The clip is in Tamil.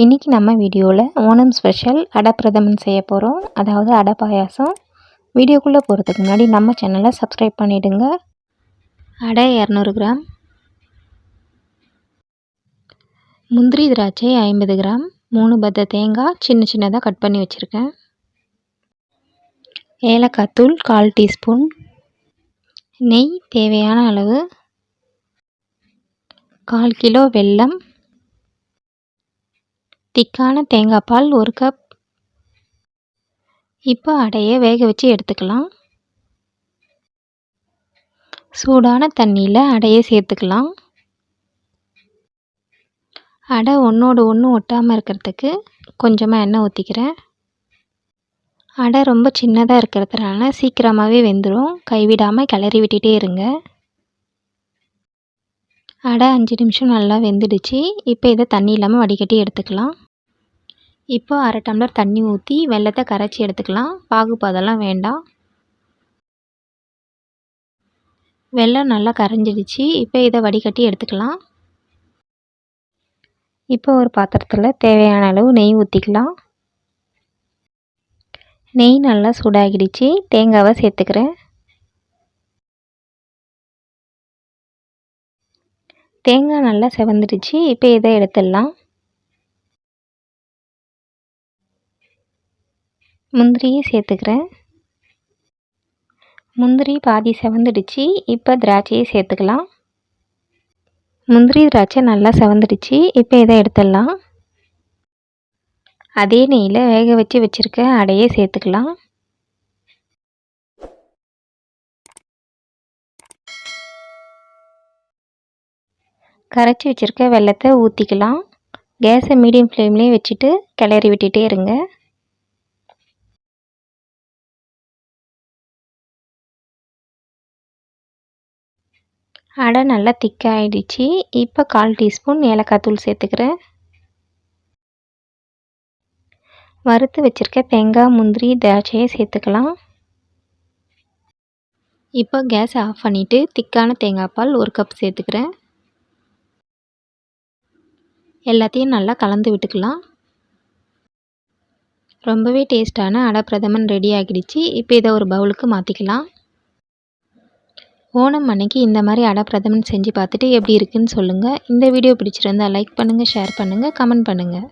இன்றைக்கி நம்ம வீடியோவில் ஓணம் ஸ்பெஷல் அடப்பிரதமன் செய்ய போகிறோம் அதாவது அடை பாயாசம். வீடியோக்குள்ளே போகிறதுக்கு முன்னாடி நம்ம சேனலை சப்ஸ்கிரைப் பண்ணிவிடுங்க அடை இரநூறு கிராம். முந்திரி திராட்சை ஐம்பது கிராம். மூணு பத்த தேங்காய் சின்ன சின்னதாக கட் பண்ணி வச்சுருக்கேன். ஏலக்காய் தூள் கால் டீஸ்பூன். நெய் தேவையான அளவு. கால் கிலோ வெல்லம். திக்கான தேங்காய் பால் ஒரு கப் இப்போ அடையை வேக வச்சு எடுத்துக்கலாம். சூடான தண்ணியில் அடையை சேர்த்துக்கலாம். அடை ஒன்றோடு ஒன்று ஒட்டாமல் இருக்கிறதுக்கு கொஞ்சமாக எண்ணெய் ஊற்றிக்கிறேன் அடை ரொம்ப சின்னதாக இருக்கிறதுனால சீக்கிரமாகவே வெந்துடும் கைவிடாமல் கிளறி விட்டுட்டே இருங்க. அடை அஞ்சு நிமிஷம் நல்லா வெந்துடுச்சு. இப்போ இதை தண்ணி இல்லாமல் வடிகட்டி எடுத்துக்கலாம். இப்போ அரை டம்ளர் தண்ணி ஊற்றி வெல்லத்தை கரைச்சி எடுத்துக்கலாம். பாகுபாதெல்லாம் வேண்டாம். வெல்லம் நல்லா கரைஞ்சிடுச்சு. இப்போ இதை வடிகட்டி எடுத்துக்கலாம். இப்போ ஒரு பாத்திரத்தில் தேவையான அளவு நெய் ஊற்றிக்கலாம் நெய் நல்லா சூடாகிடுச்சு. தேங்காவை சேர்த்துக்கிறேன். தேங்காய் நல்லா செவந்துடுச்சு. இப்போ இதை எடுத்துடலாம். முந்திரியை சேர்த்துக்கிறேன். முந்திரி பாதி செவந்துடுச்சு. இப்போ திராட்சையை சேர்த்துக்கலாம். முந்திரி திராட்சை நல்லா செவந்துடுச்சு. இப்போ இதை எடுத்துடலாம். அதே நெய்யில் வேக வச்சு வச்சுருக்க அடையை சேர்த்துக்கலாம். கரைச்சி வச்சுருக்க வெள்ளத்தை ஊற்றிக்கலாம் கேஸை மீடியம் ஃப்ளேம்லேயே வச்சுட்டு கிளறி விட்டுகிட்டே இருங்க. அடை நல்லா திக்காகிடுச்சு இப்போ கால் டீஸ்பூன் ஏலக்காய் தூள் சேர்த்துக்கிறேன். வறுத்து வச்சுருக்க தேங்காய் முந்திரி திராட்சையை சேர்த்துக்கலாம். இப்போ கேஸை ஆஃப் பண்ணிவிட்டு திக்கான தேங்காய் பால் ஒரு கப் சேர்த்துக்கிறேன். எல்லாத்தையும் நல்லா கலந்து விட்டுக்கலாம். ரொம்பவே டேஸ்ட்டான அடை பிரதமன் ரெடி ஆகிடுச்சு. இப்போ இதை ஒரு பவுலுக்கு மாற்றிக்கலாம் ஓணம் அன்னைக்கு இந்த மாதிரி அட பிரதமன் செஞ்சு பார்த்துட்டு எப்படி இருக்குன்னு சொல்லுங்கள் இந்த வீடியோ பிடிச்சிருந்தால் லைக் பண்ணுங்கள் ஷேர் பண்ணுங்கள் கமெண்ட் பண்ணுங்கள்